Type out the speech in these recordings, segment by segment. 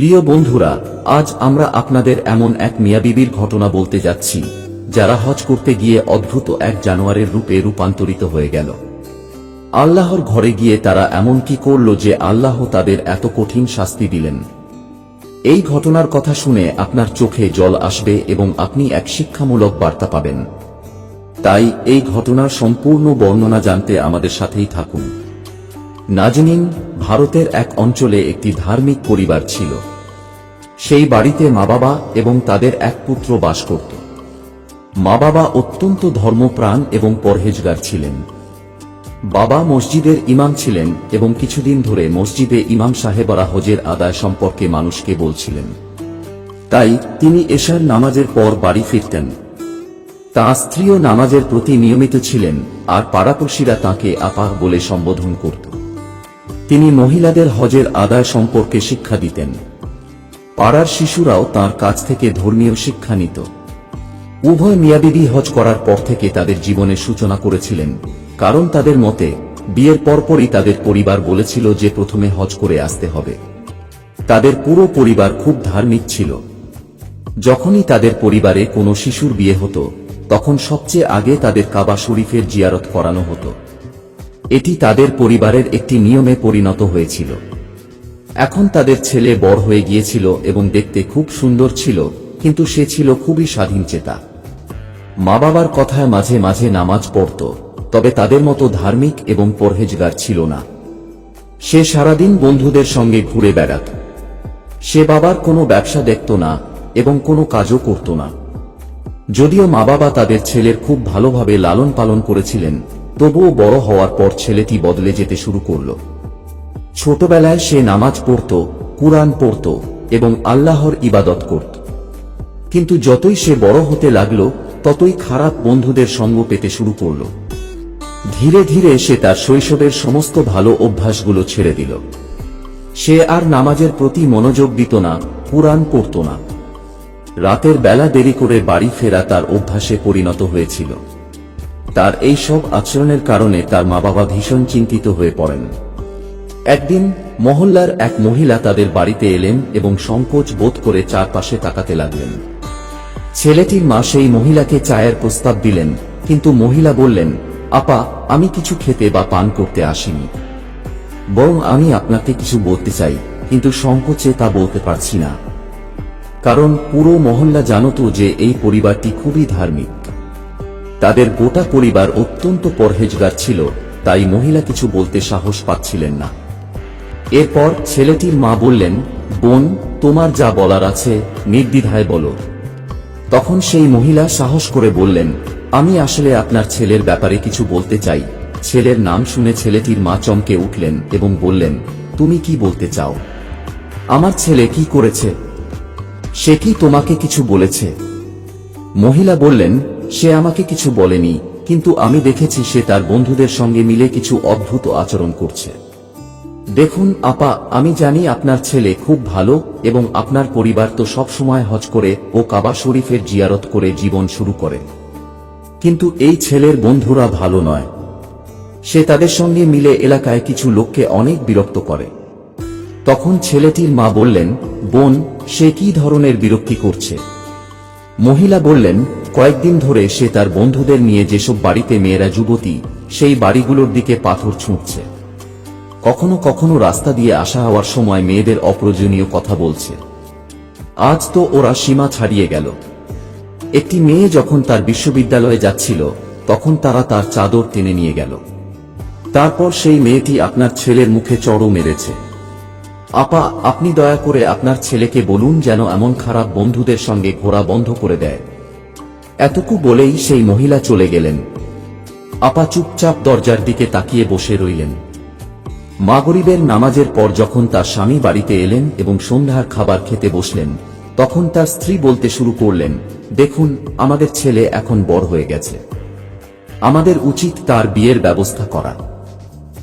প্রিয় বন্ধুরা, আজ আমরা আপনাদের এমন এক মিয়াবিবির ঘটনা বলতে যাচ্ছি, যারা হজ করতে গিয়ে অদ্ভুত এক জানোয়ারের রূপে রূপান্তরিত হয়ে গেল। আল্লাহর ঘরে গিয়ে তারা এমন কি করল যে আল্লাহ তাদের এত কঠিন শাস্তি দিলেন। এই ঘটনার কথা শুনে আপনার চোখে জল আসবে এবং আপনি এক শিক্ষামূলক বার্তা পাবেন। তাই এই ঘটনার সম্পূর্ণ বর্ণনা জানতে আমাদের সাথেই থাকুন। নাজনিন ভারতের এক অঞ্চলে একটি ধার্মিক পরিবার ছিল। সেই বাড়িতে মা বাবা এবং তাদের এক পুত্র বাস করত। মা বাবা অত্যন্ত ধর্মপ্রাণ এবং পরহেজগার ছিলেন। বাবা মসজিদের ইমাম ছিলেন এবং কিছুদিন ধরে মসজিদে ইমাম সাহেবরা হজের আদায় সম্পর্কে মানুষকে বলছিলেন। তাই তিনি এশার নামাজের পর বাড়ি ফিরতেন। তাঁর স্ত্রীও নামাজের প্রতি নিয়মিত ছিলেন আর পাড়াপড়শিরা তাঁকে আপা বলে সম্বোধন করত। তিনি মহিলাদের হজের আদায় সম্পর্কে শিক্ষা দিতেন। পাড়ার শিশুরাও তার কাছ থেকে ধর্মীয় শিক্ষা নিত। উভয় মিয়াবিবি হজ করার পর থেকে তাদের জীবনের সূচনা করেছিলেন, কারণ তাদের মতে, বিয়ের পরপরই তাদের পরিবার বলেছিল যে প্রথমে হজ করে আসতে হবে। তাদের পুরো পরিবার খুব ধার্মিক ছিল। যখনই তাদের পরিবারে কোনো শিশুর বিয়ে হতো, তখন সবচেয়ে আগে তাদের কাবা শরীফের জিয়ারত করানো হতো। এটি তাদের পরিবারের একটি নিয়মে পরিণত হয়েছিল। এখন তাদের ছেলে বড় হয়ে গিয়েছিল এবং দেখতে খুব সুন্দর ছিল, কিন্তু সে ছিল খুবই স্বাধীন চেতা। মা বাবার কথায় মাঝে মাঝে নামাজ পড়ত, তবে তাদের মতো ধার্মিক এবং পরহেজগার ছিল না। সে সারাদিন বন্ধুদের সঙ্গে ঘুরে বেড়াত। সে বাবার কোনো ব্যবসা দেখত না এবং কোনো কাজও করত না। যদিও মা বাবা তাদের ছেলের খুব ভালোভাবে লালন পালন করেছিলেন তবুও বড় হওয়ার পর ছেলেটি বদলে যেতে শুরু করল। ছোটবেলায় সে নামাজ পড়ত, কুরআন পড়ত এবং আল্লাহর ইবাদত করত। কিন্তু যতই সে বড় হতে লাগল, ততই খারাপ বন্ধুদের সঙ্গ পেতে শুরু করল। ধীরে ধীরে সে তার শৈশবের সমস্ত ভালো অভ্যাসগুলো ছেড়ে দিল। সে আর নামাজের প্রতি মনোযোগ দিত না, কুরআন পড়ত না। রাতের বেলা দেরি করে বাড়ি ফেরা তার অভ্যাসে পরিণত হয়েছিল। তার এই সব আচরণের কারণে তার মা বাবা ভীষণ চিন্তিত হয়ে পড়েন। একদিন মহল্লার এক মহিলা তাদের বাড়িতে এলেন এবং সংকোচ বোধ করে চারপাশে তাকাতে লাগলেন। ছেলেটির মা সেই মহিলাকে চায়ের প্রস্তাব দিলেন, কিন্তু মহিলা বললেন, আপা, আমি কিছু খেতে বা পান করতে আসিনি। বরং আমি আপনাকে কিছু বলতে চাই, কিন্তু সংকোচে তা বলতে পারছি না। কারণ পুরো মহল্লা জানত যে এই পরিবারটি খুবই ধার্মিক। তাদের গোটা পরিবার অত্যন্ত পরহেজগার ছিল, তাই মহিলা কিছু বলতে সাহস পাচ্ছিলেন না। এরপর ছেলেটির মা বললেন, বোন, তোমার যা বলার আছে, নির্দ্বিধায় বলো। তখন সেই মহিলা সাহস করে বললেন, আমি আসলে আপনার ছেলের ব্যাপারে কিছু বলতে চাই। ছেলের নাম শুনে ছেলেটির মা চমকে উঠলেন এবং বললেন, তুমি কি বলতে চাও? আমার ছেলে কি করেছে? সে কি তোমাকে কিছু বলেছে? মহিলা বললেন সে আমাকে কিছু বলেনি, কিন্তু আমি দেখেছি সে তার বন্ধুদের সঙ্গে মিলে কিছু অদ্ভুত আচরণ করছে। দেখুন, আপা, আমি জানি আপনার ছেলে খুব ভালো, এবং আপনার পরিবার তো সব সময় হজ করে ও কাবা শরীফের জিয়ারত করে জীবন শুরু করে। কিন্তু এই ছেলের বন্ধুরা ভালো নয়। সে তাদের সঙ্গে মিলে এলাকায় কিছু লোককে অনেক বিরক্ত করে। তখন ছেলেটির মা বললেন, বোন, সে কি ধরনের বিরক্তি করছে? মহিলা বললেন কয়েকদিন ধরে সে তার বন্ধুদের নিয়ে যেসব বাড়িতে মেয়েরা যুবতী, সেই বাড়িগুলোর দিকে পাথর ছুঁড়ছে। কখনো কখনো রাস্তা দিয়ে আসা হওয়ার সময় মেয়েদের অপ্রয়োজনীয় কথা বলছে। আজ তো ওরা সীমা ছাড়িয়ে গেল। একটি মেয়ে যখন তার বিশ্ববিদ্যালয়ে যাচ্ছিল, তখন তারা তার চাদর টেনে নিয়ে গেল। তারপর সেই মেয়েটি আপনার ছেলের মুখে চড়ও মেরেছে। আপা, আপনি দয়া করে আপনার ছেলেকে বলুন যেন এমন খারাপ বন্ধুদের সঙ্গে ঘোরা বন্ধ করে দেয়। এতটুকু বলেই সেই মহিলা চলে গেলেন। আপা চুপচাপ দরজার দিকে তাকিয়ে বসে রইলেন। মা গরিবের নামাজের পর যখন তার স্বামী বাড়িতে এলেন এবং সন্ধ্যার খাবার খেতে বসলেন, তখন তার স্ত্রী বলতে শুরু করলেন, দেখুন, আমাদের ছেলে এখন বড় হয়ে গেছে। আমাদের উচিত তার বিয়ের ব্যবস্থা করা।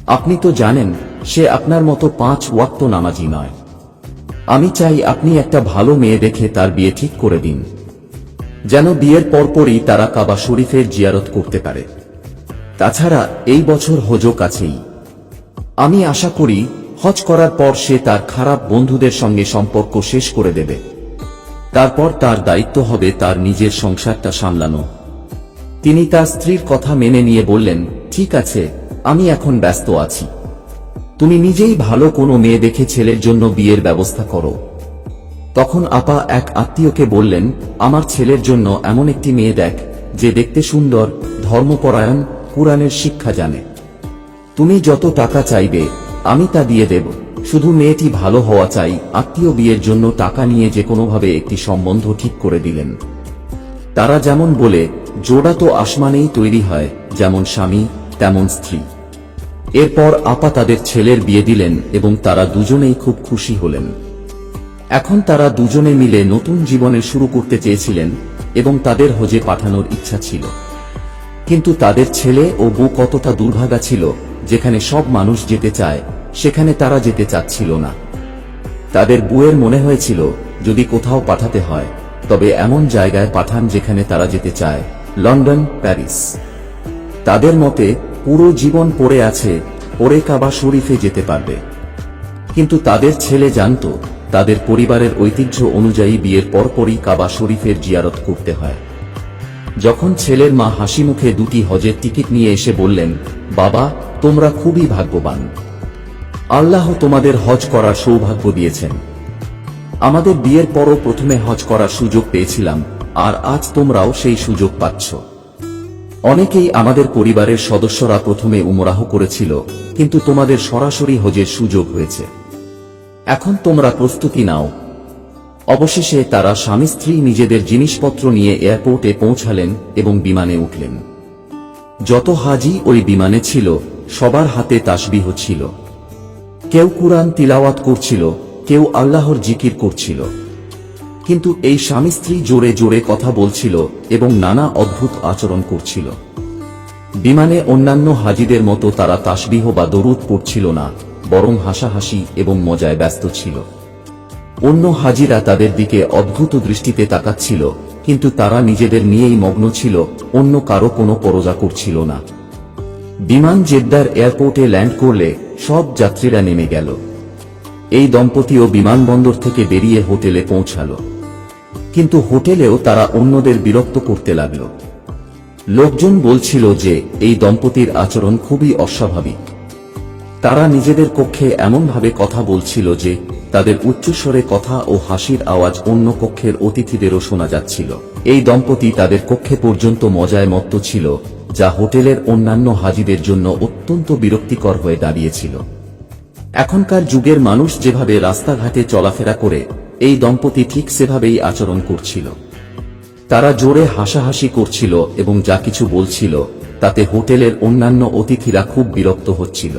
আপনি তো জানেন, সে আপনার মতো পাঁচ ওয়াক্ত নামাজি নয়। আমি চাই আপনি একটা ভালো মেয়ে দেখে তার বিয়ে ঠিক করে দিন। যেন বিয়ের পরপরই তারা কাবা শরীফের জিয়ারত করতে পারে। তাছাড়া এই বছর হজও কাছেই। আমি আশা করি, হজ করার পর সে তার খারাপ বন্ধুদের সঙ্গে সম্পর্ক শেষ করে দেবে। তারপর তার দায়িত্ব হবে তার নিজের সংসারটা সামলানো। তিনি তার স্ত্রীর কথা মেনে নিয়ে বললেন, ঠিক আছে, আমি এখন ব্যস্ত আছি। তুমি নিজেই ভালো কোনো মেয়ে দেখে ছেলের জন্য বিয়ের ব্যবস্থা করো। তখন আপা এক আত্মীয়কে বললেন, আমার ছেলের জন্য এমন একটি মেয়ে দেখ, যে দেখতে সুন্দর, ধর্মপরায়ণ পুরাণের শিক্ষা জানে। তুমি যত টাকা চাইবে, আমি তা দিয়ে দেব। শুধু মেয়েটি ভালো হওয়া চাই, আত্মীয় বিয়ের জন্য টাকা নিয়ে যে কোনোভাবে একটি সম্বন্ধ ঠিক করে দিলেন। তারা যেমন বলে, জোড়া তো আসমানেই তৈরি হয়, যেমন স্বামী, তেমন স্ত্রী। এরপর আপা তাদের ছেলের বিয়ে দিলেন এবং তারা দুজনেই খুব খুশি হলেন। এখন তারা দুজনে মিলে নতুন জীবনের শুরু করতে চেয়েছিলেন এবং তাদের হজে পাঠানোর ইচ্ছা ছিল। কিন্তু তাদের ছেলে ও বউ কতটা দুর্ভাগা ছিল, যেখানে সব মানুষ যেতে চায়, সেখানে তারা যেতে চাচ্ছিল না। তাদের বুয়ের মনে হয়েছিল, যদি কোথাও পাঠাতে হয়, তবে এমন জায়গায় পাঠান যেখানে তারা যেতে চায়, লন্ডন, প্যারিস। তাদের মতে, পুরো জীবন পড়ে আছে, পরে কাবা শরীফে যেতে পারবে। কিন্তু তাদের ছেলে জানত তাদের পরিবারের ঐতিহ্য অনুযায়ী বিয়ের পরপরই কাবা শরীফের জিয়ারত করতে হয়। যখন ছেলের মা হাসি মুখে দুটি হজের টিকিট নিয়ে এসে বললেন, বাবা, তোমরা খুবই ভাগ্যবান। আল্লাহ তোমাদের হজ করার সৌভাগ্য দিয়েছেন। আমাদের বিয়ের পরও প্রথমে হজ করার সুযোগ পেয়েছিলাম, আর আজ তোমরাও সেই সুযোগ পাচ্ছ। অনেকেই আমাদের পরিবারের সদস্যরা প্রথমে উমরাহ করেছিল, কিন্তু তোমাদের সরাসরি হজের সুযোগ হয়েছে। এখন তোমরা প্রস্তুতি নাও। অবশেষে তারা স্বামী স্ত্রী নিজেদের জিনিসপত্র নিয়ে এয়ারপোর্টে পৌঁছালেন এবং বিমানে উঠলেন। যত হাজি ওই বিমানে ছিল, সবার হাতে তাসবিহ ছিল। কেউ কুরআন তিলাওয়াত করছিল, কেউ আল্লাহর জিকির করছিল। কিন্তু এই স্বামী স্ত্রী জোরে জোরে কথা বলছিল এবং নানা অদ্ভুত আচরণ করছিল। বিমানে অন্যান্য হাজিদের মতো তারা তাসবিহ বা দরুদ পড়ছিল না। বরং হাসাহাসি এবং মজায় ব্যস্ত ছিল। অন্য হাজিরা তাদের দিকে অদ্ভুত দৃষ্টিতে তাকাচ্ছিল, কিন্তু তারা নিজেদের নিয়েই মগ্ন ছিল, অন্য কারও কোনো পরজা করছিল না। বিমান জেদ্দার এয়ারপোর্টে ল্যান্ড করলে সব যাত্রীরা নেমে গেল। এই দম্পতিও বিমানবন্দর থেকে বেরিয়ে হোটেলে পৌঁছালো। কিন্তু হোটেলেও তারা অন্যদের বিরক্ত করতে লাগল। লোকজন বলছিল যে, এই দম্পতির আচরণ খুবই অস্বাভাবিক। তারা নিজেদের কক্ষে এমনভাবে কথা বলছিল যে তাদের উচ্চস্বরে কথা ও হাসির আওয়াজ অন্য কক্ষের অতিথিদেরও শোনা যাচ্ছিল। এই দম্পতি তাদের কক্ষে পর্যন্ত মজায় মত্ত ছিল, যা হোটেলের অন্যান্য হাজিদের জন্য অত্যন্ত বিরক্তিকর হয়ে দাঁড়িয়েছিল। এখনকার যুগের মানুষ যেভাবে রাস্তাঘাটে চলাফেরা করে, এই দম্পতি ঠিক সেভাবেই আচরণ করছিল। তারা জোরে হাসাহাসি করছিল এবং যা কিছু বলছিল, তাতে হোটেলের অন্যান্য অতিথিরা খুব বিরক্ত হচ্ছিল।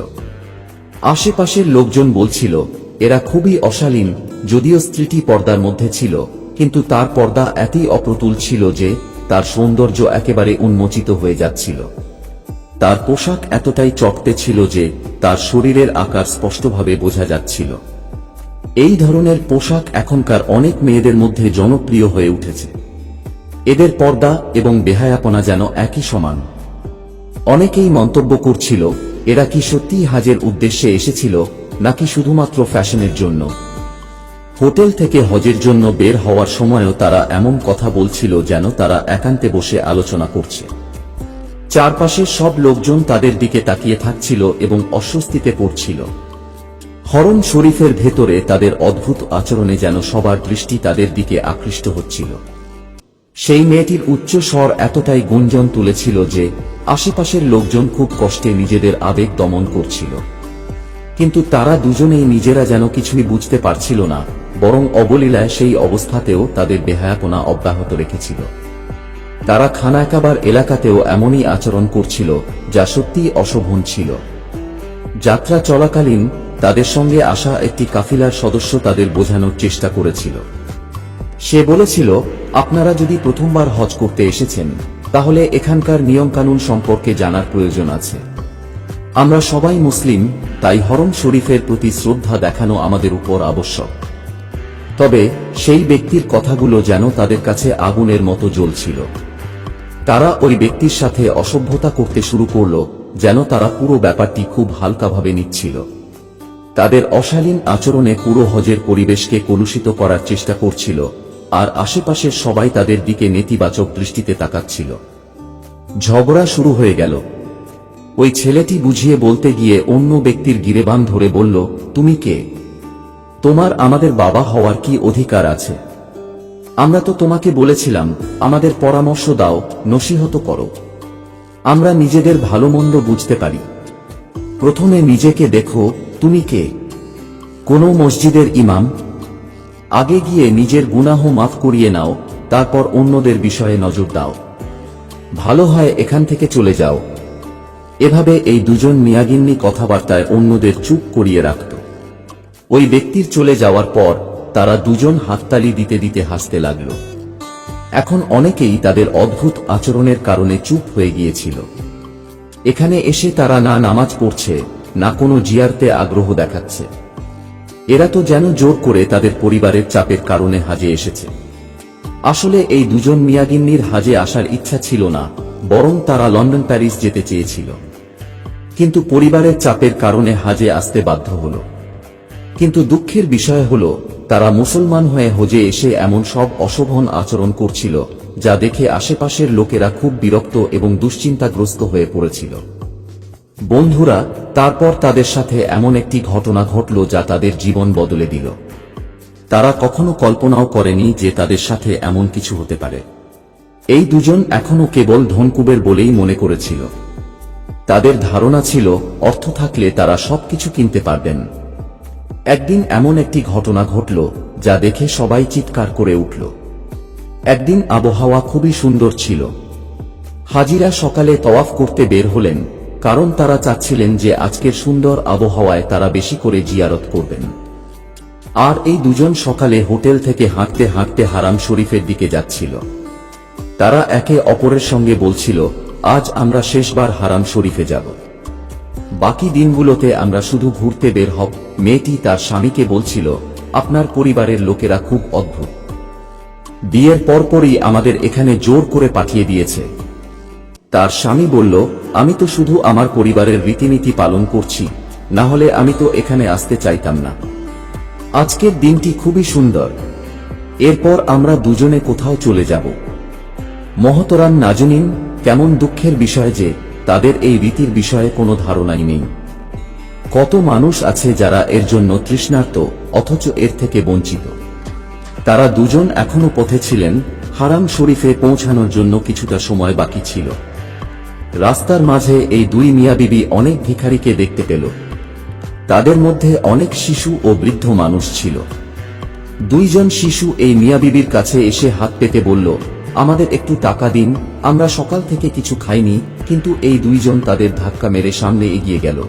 আশেপাশের লোকজন বলছিল, এরা খুবই অশালীন, যদিও স্ত্রীটি পর্দার মধ্যে ছিল, কিন্তু তার পর্দা এতই অপ্রতুল ছিল যে তার সৌন্দর্য একেবারে উন্মোচিত হয়ে যাচ্ছিল। তার পোশাক এতটাই চটতে ছিল যে তার শরীরের আকার স্পষ্টভাবে বোঝা যাচ্ছিল। এই ধরনের পোশাক এখনকার অনেক মেয়েদের মধ্যে জনপ্রিয় হয়ে উঠেছে। এদের পর্দা এবং বেহায়াপনা যেন একই সমান। অনেকেই মন্তব্য করছিল, এরা কি সত্যিই হাজের উদ্দেশ্যে এসেছিল, নাকি শুধুমাত্র ফ্যাশনের জন্য? হোটেল থেকে হজের জন্য বের হওয়ার সময়ও তারা এমন কথা বলছিল যেন তারা একান্তে বসে আলোচনা করছে। চারপাশের সব লোকজন তাদের দিকে তাকিয়ে থাকছিল এবং অস্বস্তিতে পড়ছিল। হরণ শরীফের ভেতরে তাদের অদ্ভুত আচরণে যেন সবার দৃষ্টি তাদের দিকে আকৃষ্ট হচ্ছিল। সেই মেয়েটির উচ্চ স্বর এতটাই গুঞ্জন তুলেছিল যে আশেপাশের লোকজন খুব কষ্টে নিজেদের আবেগ দমন করছিল। কিন্তু তারা দুজনেই নিজেরা যেন কিছুই বুঝতে পারছিল না, বরং অবলীলায় সেই অবস্থাতেও তাদের বেহায়াপনা অব্যাহত রেখেছিল। তারা খানাকাবার এলাকাতেও এমনই আচরণ করছিল, যা সত্যিই অশোভন ছিল। যাত্রা চলাকালীন তাদের সঙ্গে আসা একটি কাফিলার সদস্য তাদের বোঝানোর চেষ্টা করেছিল। সে বলেছিল, আপনারা যদি প্রথমবার হজ করতে এসেছেন তাহলে এখানকার নিয়মকানুন সম্পর্কে জানার প্রয়োজন আছে। আমরা সবাই মুসলিম, তাই হরম শরীফের প্রতি শ্রদ্ধা দেখানো আমাদের উপর আবশ্যক। তবে সেই ব্যক্তির কথাগুলো যেন তাদের কাছে আগুনের মতো জ্বলছিল। তারা ওই ব্যক্তির সাথে অসভ্যতা করতে শুরু করল, যেন তারা পুরো ব্যাপারটি খুব হালকাভাবে নিচ্ছিল। তাদের অশালীন আচরণে পুরো হজের পরিবেশকে কলুষিত করার চেষ্টা করছিল আর আশেপাশের সবাই তাদের দিকে নেতিবাচক দৃষ্টিতে তাকাচ্ছিল। ঝগড়া শুরু হয়ে গেল। ওই ছেলেটি বুঝিয়ে বলতে গিয়ে অন্য ব্যক্তির গিরেবান ধরে বলল, তুমি কে? তোমার আমাদের বাবা হওয়ার কি অধিকার আছে? আমরা তো তোমাকে বলেছিলাম, আমাদের পরামর্শ দাও, নসিহত করো। আমরা নিজেদের ভালো মন্দ বুঝতে পারি। প্রথমে নিজেকে দেখো, তুমি কে? কোনো মসজিদের ইমাম আগে গিয়ে নিজের গুনাহ মাফ করিয়ে নাও, তারপর অন্যদের বিষয়ে নজর দাও। ভালো হয় এখান থেকে চলে যাও। এভাবে এই দুজন মিয়াগিন্নি কথাবার্তায় অন্যদের চুপ করিয়ে রাখত। ওই ব্যক্তির চলে যাওয়ার পর তারা দুজন হাততালি দিতে দিতে হাসতে লাগল। এখন অনেকেই তাদের অদ্ভুত আচরণের কারণে চুপ হয়ে গিয়েছিল। এখানে এসে তারা না নামাজ পড়ছে, না কোনো জিয়ারতে আগ্রহ দেখাচ্ছে। এরা তো যেন জোর করে তাদের পরিবারের চাপের কারণে হাজে এসেছে। আসলে এই দুজন মিয়াগিন্নির হাজে আসার ইচ্ছা ছিল না, বরং তারা লন্ডন, প্যারিস যেতে চেয়েছিল। কিন্তু পরিবারের চাপের কারণে হাজে আসতে বাধ্য হল। কিন্তু দুঃখের বিষয় হল, তারা মুসলমান হয়ে হজে এসে এমন সব অশোভন আচরণ করছিল, যা দেখে আশেপাশের লোকেরা খুব বিরক্ত এবং দুশ্চিন্তাগ্রস্ত হয়ে পড়েছিল। বন্ধুরা, তারপর তাদের সাথে এমন একটি ঘটনা ঘটল যা তাদের জীবন বদলে দিল। তারা কখনো কল্পনাও করেনি যে তাদের সাথে এমন কিছু হতে পারে। এই দুজন এখনও কেবল ধনকুবের বলেই মনে করেছিল। তাদের ধারণা ছিল, অর্থ থাকলে তারা সবকিছু কিনতে পারবেন। একদিন এমন একটি ঘটনা ঘটল যা দেখে সবাই চিৎকার করে উঠল। একদিন আবহাওয়া খুবই সুন্দর ছিল। হাজিরা সকালে তওয়াফ করতে বের হলেন কারণ তারা চাচ্ছিলেন যে আজকের সুন্দর আবহাওয়ায় তারা বেশি করে জিয়ারত করবেন। আর এই দুজন সকালে হোটেল থেকে হাঁটতে হাঁটতে হারাম শরীফের দিকে যাচ্ছিল। তারা একে অপরের সঙ্গে বলছিল, আজ আমরা শেষবার হারাম শরীফে যাব। বাকি দিনগুলোতে আমরা শুধু ঘুরতে বের হব। মেয়েটি তার স্বামীকে বলছিল, আপনার পরিবারের লোকেরা খুব অদ্ভুত। বিয়ের পরপরই আমাদের এখানে জোর করে পাঠিয়ে দিয়েছে। তার স্বামী বলল আমি তো শুধু আমার পরিবারের রীতিনীতি পালন করছি, না হলে আমি তো এখানে আসতে চাইতাম না। আজকের দিনটি খুবই সুন্দর। এরপর আমরা দুজনে কোথাও চলে যাব। মহতরাম নাজনিন, কেমন দুঃখের বিষয় যে তাদের এই রীতির বিষয়ে কোনো ধারণাই নেই। কত মানুষ আছে যারা এর জন্য তৃষ্ণার্ত, অথচ এর থেকে বঞ্চিত। তারা দুজন এখনও পথে ছিলেন, হারাম শরীফে পৌঁছানোর জন্য কিছুটা সময় বাকি ছিল। রাস্তার মাঝে এই দুই মিয়া বিবি অনেক ভিখারিকে দেখতে পেল। তাদের মধ্যে অনেক শিশু ও বৃদ্ধ মানুষ ছিল। দুইজন শিশু এই মিয়া বিবির কাছে এসে হাত পেতে বলল, আমাদের একটু টাকা দিন, আমরা সকাল থেকে কিছু খাইনি, কিন্তু এই দুইজন তাদের ধাক্কা মেরে সামনে এগিয়ে গেল।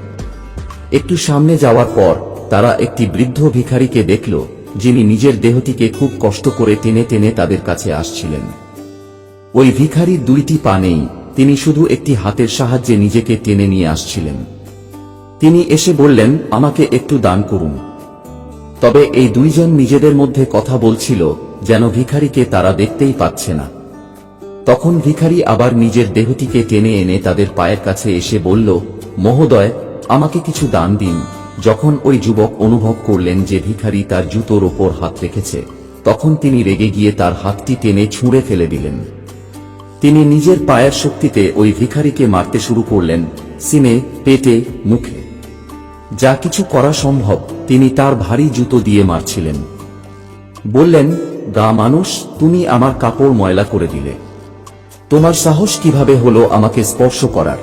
একটু সামনে যাওয়ার পর তারা একটি বৃদ্ধ ভিখারিকে দেখল, যিনি নিজের দেহটিকে খুব কষ্ট করে টেনে টেনে তাদের কাছে আসছিলেন। ওই ভিখারির দুইটি পা নেই তিনি শুধু একটি হাতের সাহায্যে নিজেকে টেনে নিয়ে আসছিলেন। তিনি এসে বললেন, আমাকে একটু দান করুন। তবে এই দুইজন নিজেদের মধ্যে কথা বলছিল, যেন ভিখারিকে তারা দেখতেই পাচ্ছে না। তখন ভিখারি আবার নিজের দেহটিকে টেনে এনে তাদের পায়ের কাছে এসে বলল, মহোদয়, আমাকে কিছু দান দিন। যখন ওই যুবক অনুভব করলেন যে ভিখারি তার জুতোর ওপর হাত রেখেছে, তখন তিনি রেগে গিয়ে তার হাতটি টেনে ছুঁড়ে ফেলে দিলেন। তিনি নিজের পায়ের শক্তিতে ওই ভিখারিকে মারতে শুরু করলেন, সিনে, পেটে, মুখে। যা কিছু করা সম্ভব, তিনি তার ভারী জুতো দিয়ে মারছিলেন। বললেন, গা মানুষ, তুমি আমার কাপড় ময়লা করে দিলে। তোমার সাহস কীভাবে হলো আমাকে স্পর্শ করার?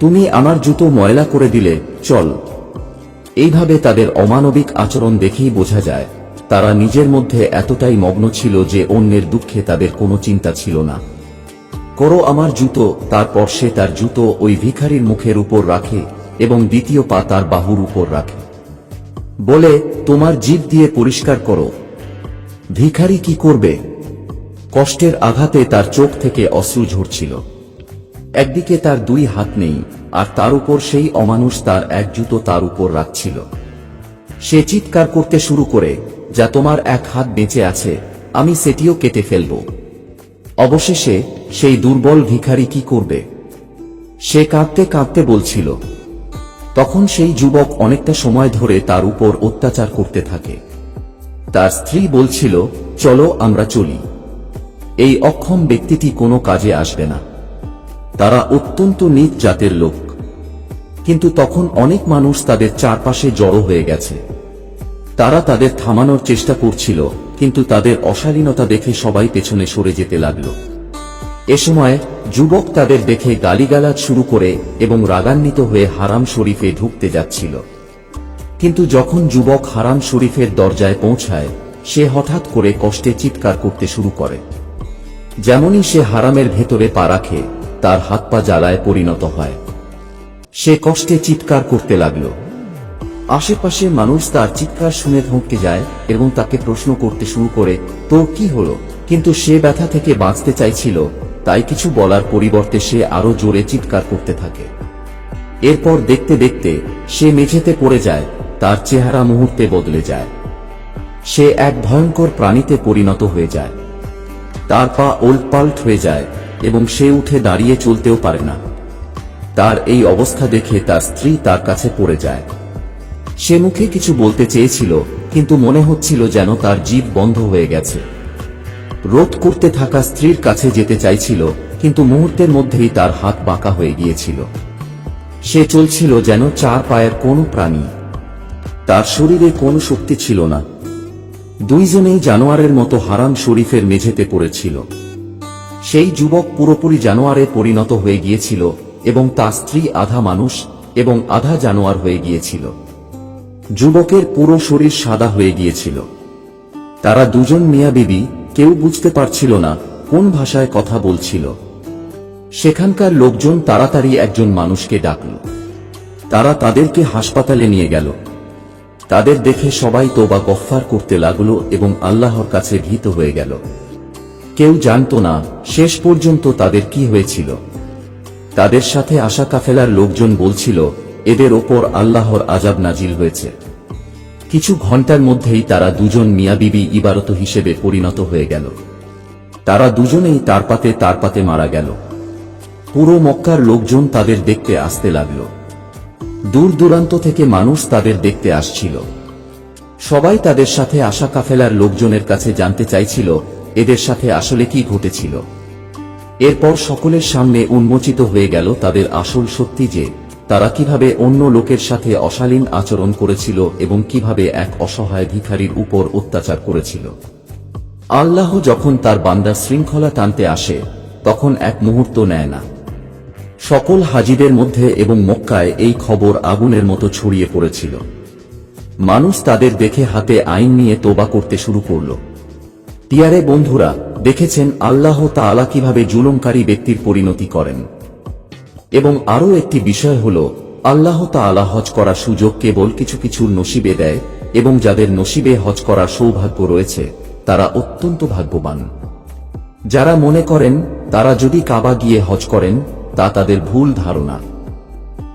তুমি আমার জুতো ময়লা করে দিলে, চল। এইভাবে তাদের অমানবিক আচরণ দেখেই বোঝা যায়, তারা নিজের মধ্যে এতটাই মগ্ন ছিল যে অন্যের দুঃখে তাদের কোনো চিন্তা ছিল না। করো আমার জুতো, তারপর সে তার জুতো ওই ভিখারির মুখের উপর রাখে এবং দ্বিতীয় পা তার বাহুর উপর রাখে। বলে, তোমার জিভ দিয়ে পরিষ্কার করো। ভিখারি কি করবে? কষ্টের আঘাতে তার চোখ থেকে অশ্রু ঝরছিল। একদিকে তার দুই হাত নেই, আর তার উপর সেই অমানুষ তার এক জুতো তার উপর রাখছিল। সে চিৎকার করতে শুরু করে, যা তোমার এক হাত বেঁচে আছে, আমি সেটিও কেটে ফেলব। অবশেষে সেই দুর্বল ভিখারি কি করবে? সে কাঁদতে কাঁদতে বলছিল। তখন সেই যুবক অনেকটা সময় ধরে তার উপর অত্যাচার করতে থাকে। তার স্ত্রী বলছিল, চলো আমরা চলি। এই অক্ষম ব্যক্তিটি কোনো কাজে আসবে না। তারা অত্যন্ত নিজ জাতের লোক। কিন্তু তখন অনেক মানুষ তাদের চারপাশে জড়ো হয়ে গেছে। তারা তাদের থামানোর চেষ্টা করছিল। কিন্তু তাদের অশালীনতা দেখে সবাই পেছনে সরে যেতে লাগল। এ সময় যুবক তাদের দেখে গালিগালাজ শুরু করে এবং রাগান্বিত হয়ে হারাম শরীফে ঢুকতে যাচ্ছিল। কিন্তু যখন যুবক হারাম শরীফের দরজায় পৌঁছায়, সে হঠাৎ করে কষ্টে চিৎকার করতে শুরু করে। যেমনই সে হারামের ভেতরে পা রাখে, তার হাত পা জ্বালায় পরিণত হয়। সে কষ্টে চিৎকার করতে লাগল। আশেপাশে মানুষ তার চিৎকার শুনে থমকে যায় এবং তাকে প্রশ্ন করতে শুরু করে তোর কি হলো? কিন্তু সে ব্যথা থেকে বাঁচতে চাইছিল, তাই কিছু বলার পরিবর্তে সে আরও জোরে চিৎকার করতে থাকে। এরপর দেখতে দেখতে সে মেঝেতে পড়ে যায়, তার চেহারা মুহূর্তে বদলে যায়। সে এক ভয়ঙ্কর প্রাণীতে পরিণত হয়ে যায়। তার পা ওল্টপাল্ট হয়ে যায় এবং সে উঠে দাঁড়িয়ে চলতেও পারে না। তার এই অবস্থা দেখে তার স্ত্রী তার কাছে পড়ে যায়। সে মুখে কিছু বলতে চেয়েছিল, কিন্তু মনে হচ্ছিল যেন তার জীব বন্ধ হয়ে গেছে। রোধ করতে থাকা স্ত্রীর কাছে যেতে চাইছিল, কিন্তু মুহূর্তের মধ্যেই তার হাত বাঁকা হয়ে গিয়েছিল। সে চলছিল যেন চার পায়ের কোনো প্রাণী। তার শরীরে কোনো শক্তি ছিল না। দুইজনেই জানোয়ারের মতো হারাম শরীফের মেঝেতে পড়েছিল। সেই যুবক পুরোপুরি জানোয়ারে পরিণত হয়ে গিয়েছিল এবং তার স্ত্রী আধা মানুষ এবং আধা জানোয়ার হয়ে গিয়েছিল। যুবকের পুরো শরীর সাদা হয়ে গিয়েছিল। তারা দুজন মিয়া বিবি, কেউ বুঝতে পারছিল না কোন ভাষায় কথা বলছিল। সেখানকার লোকজন তাড়াতাড়ি একজন মানুষকে ডাকল। তারা তাদেরকে হাসপাতালে নিয়ে গেল। তাদের দেখে সবাই তোবা গফফার করতে লাগল এবং আল্লাহর কাছে ভীত হয়ে গেল। কেউ জানত না শেষ পর্যন্ত তাদের কি হয়েছিল। তাদের সাথে আসা কাফেলার লোকজন বলছিল এদের ওপর আল্লাহর আজাব নাজিল হয়েছে। কিছু ঘণ্টার মধ্যেই তারা দুজন মিয়া বিবি ইবারত হিসেবে পরিণত হয়ে গেল। তারা দুজনেই তারপাতে তারপাতে মারা গেল। পুরো মক্কার লোকজন তাদের দেখতে আসতে লাগল। দূর দূরান্ত থেকে মানুষ তাদের দেখতে আসছিল। সবাই তাদের সাথে আসা কাফেলার লোকজনের কাছে জানতে চাইছিল, এদের সাথে আসলে কি ঘটেছিল। এরপর সকলের সামনে উন্মোচিত হয়ে গেল তাদের আসল সত্যি যে তারা কীভাবে অন্য লোকের সাথে অশালীন আচরণ করেছিল এবং কীভাবে এক অসহায় ভিখারির উপর অত্যাচার করেছিল। আল্লাহ যখন তার বান্দার শৃঙ্খলা টানতে আসে, তখন এক মুহূর্ত নেয় না। সকল হাজিদের মধ্যে এবং মক্কায় এই খবর আগুনের মতো ছড়িয়ে পড়েছিল। মানুষ তাদের দেখে হাতে আইন নিয়ে তোবা করতে শুরু করল। টিয়ারে বন্ধুরা, দেখেছেন আল্লাহ তাআলা কীভাবে জুলুমকারী ব্যক্তির পরিণতি করেন। এবং আরও একটি বিষয় হল, আল্লাহ তাআলা হজ করার সুযোগ কেবল কিছু কিছু নসিবে দেয় এবং যাদের নসিবে হজ করার সৌভাগ্য রয়েছে, তারা অত্যন্ত ভাগ্যবান। যারা মনে করেন, তারা যদি কাবা গিয়ে হজ করেন, তা তাদের ভুল ধারণা।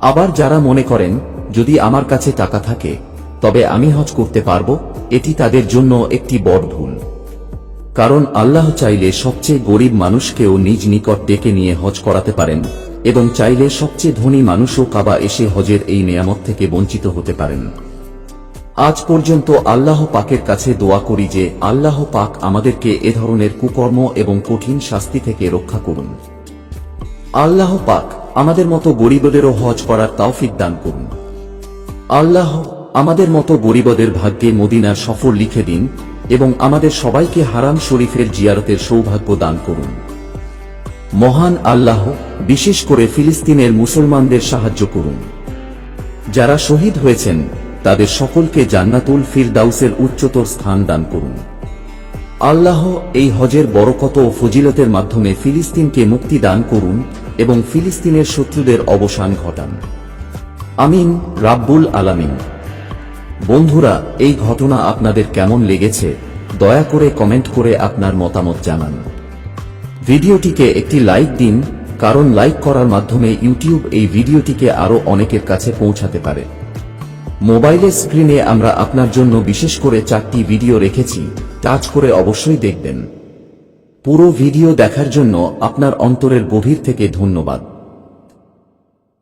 আবার যারা মনে করেন, যদি আমার কাছে টাকা থাকে, তবে আমি হজ করতে পারব, এটি তাদের জন্য একটি বড় ভুল। কারণ আল্লাহ চাইলে সবচেয়ে গরিব মানুষকেও নিজ নিকট ডেকে নিয়ে হজ করাতে পারেন এবং চাইলে সবচেয়ে ধনী মানুষও কাবা এসে হজের এই নিয়ামত থেকে বঞ্চিত হতে পারেন। আজ পর্যন্ত আল্লাহ পাকের কাছে দোয়া করি যে, আল্লাহ পাক আমাদেরকে এ ধরনের কুকর্ম এবং কঠিন শাস্তি থেকে রক্ষা করুন। আল্লাহ পাক আমাদের মতো গরিবদেরও হজ করার তাওফিক দান করুন। আল্লাহ আমাদের মতো গরিবদের ভাগ্যে মদিনার সফর লিখে দিন এবং আমাদের সবাইকে হারাম শরীফের জিয়ারতের সৌভাগ্য দান করুন। মহান আল্লাহ বিশেষ করে ফিলিস্তিনের মুসলমানদের সাহায্য করুন। যারা শহীদ হয়েছেন, তাদের সকলকে জান্নাতুল ফিরদাউসের উচ্চতর স্থান দান করুন। আল্লাহ এই হজের বরকত ও ফজিলতের মাধ্যমে ফিলিস্তিনকে মুক্তি দান করুন এবং ফিলিস্তিনের শত্রুদের অবসান ঘটান। আমিন, রাব্বুল আলামিন। বন্ধুরা, এই ঘটনা আপনাদের কেমন লেগেছে, দয়া করে কমেন্ট করে আপনার মতামত জানান। ভিডিওটিকে একটি লাইক দিন, কারণ লাইক করার মাধ্যমে ইউটিউব এই ভিডিওটিকে আরও অনেকের কাছে পৌঁছাতে পারে। মোবাইলের স্ক্রিনে আমরা আপনার জন্য বিশেষ করে চারটি ভিডিও রেখেছি, টাচ করে অবশ্যই দেখবেন। পুরো ভিডিও দেখার জন্য আপনার অন্তরের গভীর থেকে ধন্যবাদ।